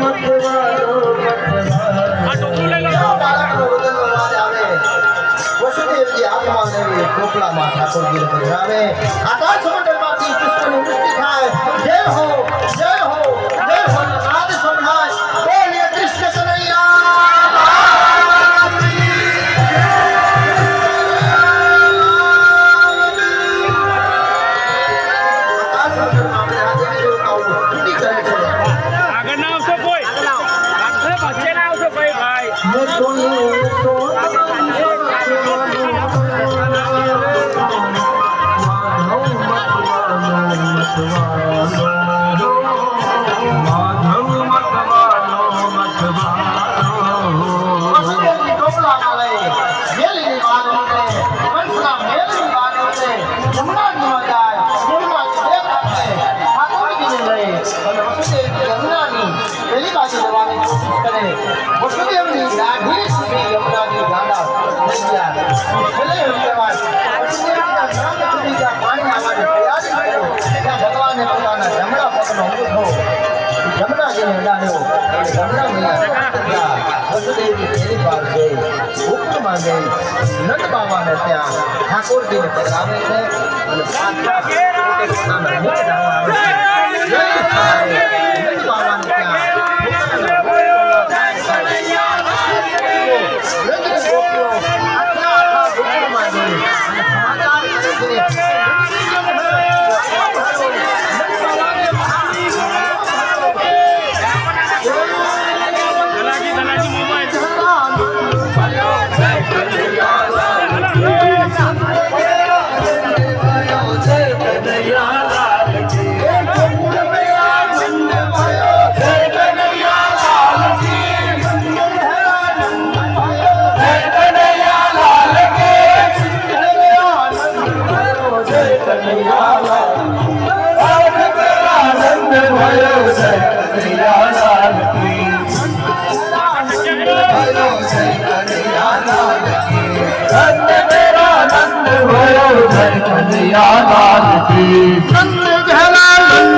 મતવાલો લેવી. ટોપલામાં ઠાકોરજીને પધરાવે. આકાશ પાછળ ના આવશો કોઈ ભાઈ વસુદેવજી ટોપલામાં લઈ પોતાના જમણા પગનો અંગૂઠો જમનાજીને ઉડાડ્યો. અને જમના મૈયા વસુદેવની ફેરી વાર ગઈ. ઉપરમાં નંદ બાબાને ત્યાં ઠાકોરજીને પધરાવે છે અને આવે છે. નંદ બાબાને hello sanariya sarati hello sanariya sarati nand mera nand hoyo sanariya sarati nand bhala nand